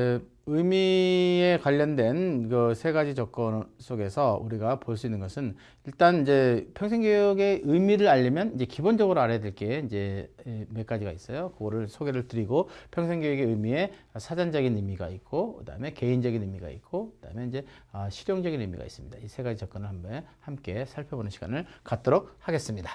Uh. 의미에 관련된 그 세 가지 조건 속에서 우리가 볼 수 있는 것은 일단 이제 평생교육의 의미를 알려면 이제 기본적으로 알아야 될 게 이제 몇 가지가 있어요. 그거를 소개를 드리고 평생교육의 의미에 사전적인 의미가 있고 그다음에 개인적인 의미가 있고 그다음에 이제 아, 실용적인 의미가 있습니다. 이 세 가지 조건을 한번 함께 살펴보는 시간을 갖도록 하겠습니다.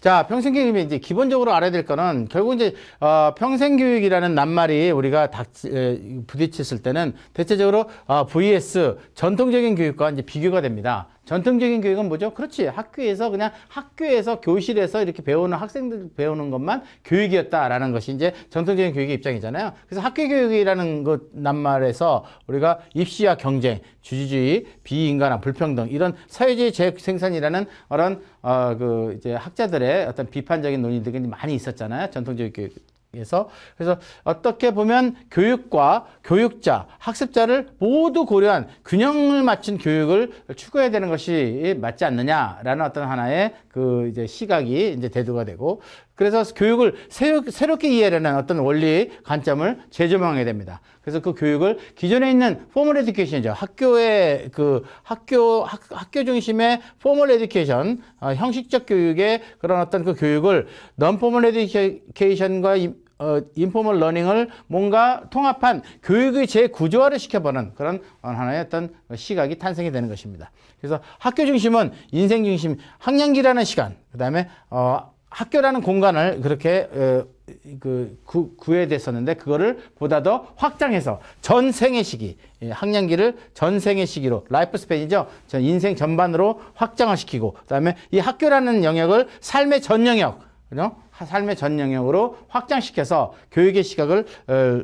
자, 평생교육 의미 이제 기본적으로 알아야 될 거는 결국 이제 어, 평생교육이라는 낱말이 우리가 닥 에, 부딪혔을 때는 대체적으로 어, vs 전통적인 교육과 이제 비교가 됩니다. 전통적인 교육은 뭐죠? 그렇지. 학교에서 그냥 학교에서 교실에서 이렇게 배우는 학생들 배우는 것만 교육이었다라는 것이 이제 전통적인 교육의 입장이잖아요. 그래서 학교 교육이라는 것 낱말에서 우리가 입시와 경쟁, 주지주의, 비인간화, 불평등 이런 사회주의 재생산이라는 그런 어 그 이제 학자들의 어떤 비판적인 논의들이 많이 있었잖아요. 전통적인 교육. 에서 그래서 어떻게 보면 교육과 교육자, 학습자를 모두 고려한 균형을 맞춘 교육을 추구해야 되는 것이 맞지 않느냐라는 어떤 하나의 그 이제 시각이 이제 대두가 되고 그래서 교육을 새롭게 이해하려는 어떤 원리 관점을 재조명하게 됩니다. 그래서 그 교육을 기존에 있는 포멀 에듀케이션이죠. 학교의 그 학교 학, 학교 중심의 포멀 에듀케이션 어, 형식적 교육의 그런 어떤 그 교육을 넌 포멀 에듀케이션과 이- 어, 인포멀 러닝을 뭔가 통합한 교육의 재구조화를 시켜보는 그런 하나의 어떤 시각이 탄생이 되는 것입니다. 그래서 학교 중심은 인생 중심, 학년기라는 시간, 그 다음에 어, 학교라는 공간을 그렇게 어, 그 구, 구해됐었는데 그거를 보다 더 확장해서 전생의 시기, 예, 학년기를 전생의 시기로 라이프 스팬이죠. 전 인생 전반으로 확장을 시키고 그다음에 이 학교라는 영역을 삶의 전 영역, 그죠? 삶의 전 영역으로 확장시켜서 교육의 시각을 어,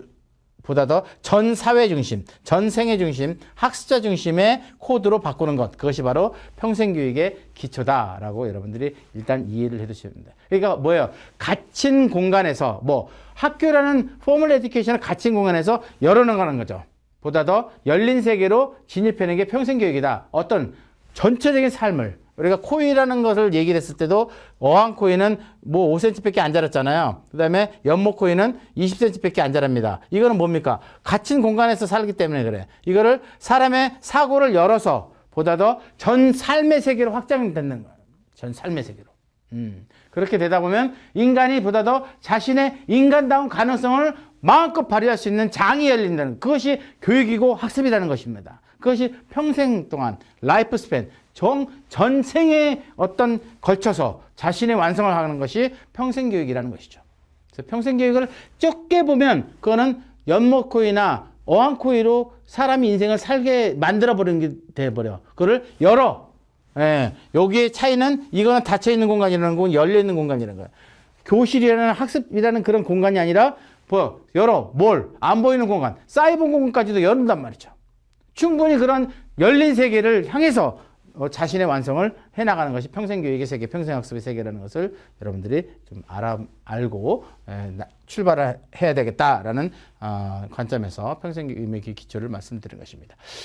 보다 더 전 사회 중심, 전 생애 중심, 학습자 중심의 코드로 바꾸는 것. 그것이 바로 평생교육의 기초다라고 여러분들이 일단 이해를 해 두셔야 됩니다. 그러니까 뭐예요? 갇힌 공간에서 뭐 학교라는 포멀 에듀케이션을 갇힌 공간에서 열어나가는 거죠. 보다 더 열린 세계로 진입하는 게 평생교육이다. 어떤 전체적인 삶을 우리가 코이라는 것을 얘기를 했을 때도 어항 코이는 뭐 5cm밖에 안 자랐잖아요. 그 다음에 연목 코이는 20cm밖에 안 자랍니다. 이거는 뭡니까? 갇힌 공간에서 살기 때문에 그래. 이거를 사람의 사고를 열어서 보다 더 전 삶의 세계로 확장되는 거예요. 전 삶의 세계로. 음. 그렇게 되다 보면 인간이 보다 더 자신의 인간다운 가능성을 마음껏 발휘할 수 있는 장이 열린다는 그것이 교육이고 학습이라는 것입니다. 그것이 평생 동안 라이프 스팬 정, 전생에 어떤 걸쳐서 자신의 완성을 하는 것이 평생 교육이라는 것이죠. 그래서 평생 교육을 좁게 보면 그거는 연목코이나 어항코이로 사람이 인생을 살게 만들어 버리는 게 돼버려. 그거를 열어. 예, 여기에 차이는 이거는 닫혀 있는 공간이라는 건 열려 있는 공간이라는 거야. 교실이라는 학습이라는 그런 공간이 아니라 뭐 열어 뭘 안 보이는 공간, 사이버 공간까지도 열는단 말이죠. 충분히 그런 열린 세계를 향해서 어, 자신의 완성을 해나가는 것이 평생교육의 세계, 평생학습의 세계라는 것을 여러분들이 좀 알아, 알고 에, 나- 출발을 해야 되겠다라는 어, 관점에서 평생교육의 기초를 말씀드린 것입니다.